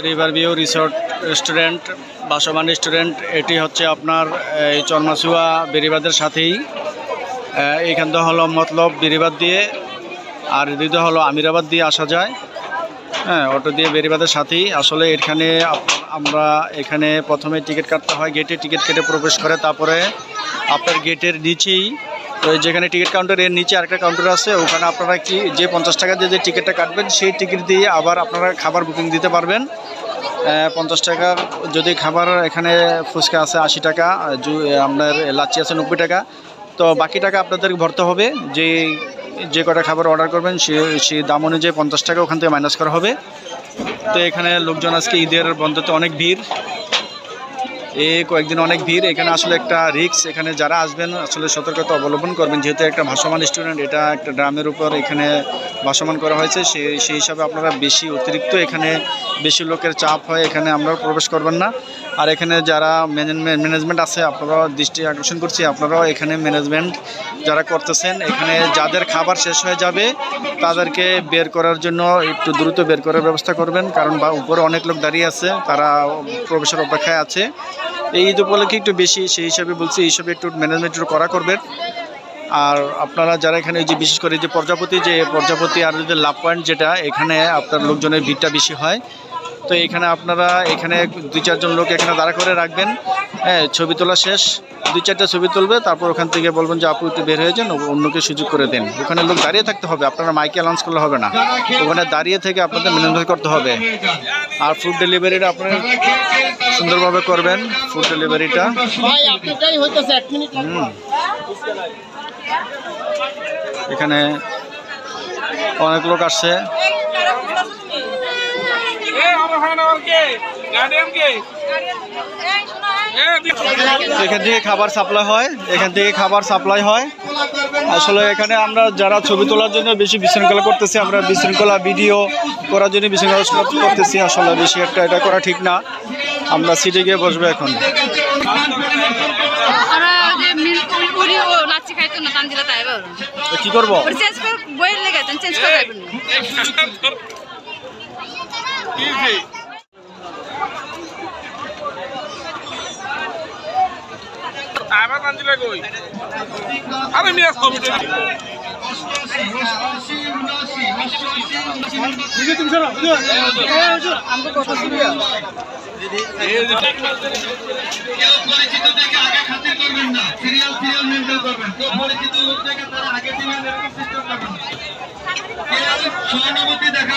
River view resort restaurant বাসমান restaurant এটি হচ্ছে আপনার, এই চরমাচুয়া বেরিবাদের সাথেই। এইখানটা হলো মতলব বেরিবাদ দিয়ে, আর দ্বিতীয় হলো আমিরাবাদ দিয়ে আসা যায়। হ্যাঁ অটো দিয়ে বেরিবাদের সাথেই। আসলে এখানে আমরা এখানে প্রথমে টিকিট কাটতে হয় গেটে টিকিট কেটে প্রবেশ করে, তারপরে আপনার গেটের নিচেই যেখানে টিকিট কাউন্টার, এর নিচে আরেকটা কাউন্টার আছে, ওখানে আপনারা কি যে পঞ্চাশ টাকা দিয়ে যে টিকিটটা কাটবেন, সেই টিকিট দিয়ে আবার আপনারা খাবার বুকিং দিতে পারবেন। পঞ্চাশ টাকার যদি খাবার এখানে ফুচকা আছে আশি টাকা আপনার লাচ্ছি আছে নব্বই টাকা। তো বাকি টাকা আপনাদের ভরতে হবে, যে যে কটা খাবার অর্ডার করবেন, সে সেই দাম অনুযায়ী পঞ্চাশ টাকা ওখান থেকে মাইনাস করা হবে। তো এখানে লোকজন আজকে ঈদের বন্ধতে অনেক ভিড়। এ কয়েকদিন অনেক ভিড়, এখানে আসলে একটা রিক্স এখানে যারা আসবেন আসলে সতর্কতা অবলম্বন করবেন। যেহেতু একটা ভাসমান স্টুডেন্ট এটা একটা ড্রামের উপর এখানে ভাসমান করা হয়েছে, সে, সেই হিসাবে আপনারা বেশি অতিরিক্ত এখানে বেশি লোকের চাপ হয়, এখানে আমরা প্রবেশ করবেন না। আর এখানে যারা ম্যানেজমেন্ট আছে, আপনারাও দৃষ্টি আকর্ষণ করছি। আপনারাও এখানে ম্যানেজমেন্ট যারা করতেছেন, এখানে যাদের খাবার শেষ হয়ে যাবে, তাদেরকে বের করার জন্য একটু দ্রুত বের করার ব্যবস্থা করবেন। কারণ বা উপরে অনেক লোক দাঁড়িয়ে আছে, তারা প্রবেশের অপেক্ষায় আছে। এই ঈদ উপলক্ষে একটু বেশি সেই হিসাবে বলছি, এই হিসাবে একটু ম্যানেজমেন্ট একটু করা করবেন। আর আপনারা যারা এখানে যে বিশেষ করে যে প্রজাপতি যে প্রজাপতি আর যে লাভ পয়েন্ট যেটা, এখানে আপনার লোকজনের ভিড়টা বেশি হয়। তো এখানে আপনারা এখানে দুই চারজন লোক এখানে দাঁড়া করে রাখবেন। হ্যাঁ ছবি তোলা শেষ। দুই চারটা ছবি তুলবে তারপর ওখান থেকে বলবেন যে আপু একটু বের হয়ে যান অন্যকে সুযোগ করে দেন। ওখানে লোক দাঁড়িয়ে থাকতে হবে আপনারা মাইকে অ্যালাউন্স করলে হবে না। ওখানে দাঁড়িয়ে থেকে আপনাদের ম্যানেজমেন্ট করতে হবে। আর ফুড ডেলিভারিটা আপনারা সুন্দরভাবে করবেন ফুড ডেলিভারিটা। এখানে অনেক লোক আসছে। এখান থেকে খাবার সাপ্লাই হয় এখান থেকে খাবার সাপ্লাই হয়। আসলে এখানে আমরা যারা ছবি তোলার জন্য বেশি বিশৃঙ্খলা করতেছি আমরা বিশৃঙ্খলা ভিডিও করার জন্য বিশৃঙ্খলা করতেছি। আসলে বেশি একটা এটা করা ঠিক না। আমরা সিটে গিয়ে বসবো এখন। কি করব? চেঞ্জ করে বইয়ের লেগে চেঞ্জ করে। আবার কান্দিলে কই? আরে মিয়া ছবি কেউ পরিচিত থেকে আগে খাতির করবেন না। সিরিয়াল সিরিয়াল মেনটেন করবেন। কেউ পরিচিত লোক থেকে তারা আগে দিবেন এরকম সিস্টেম করবেন কেউ সহানুভূতি দেখা